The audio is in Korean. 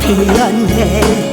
피었네.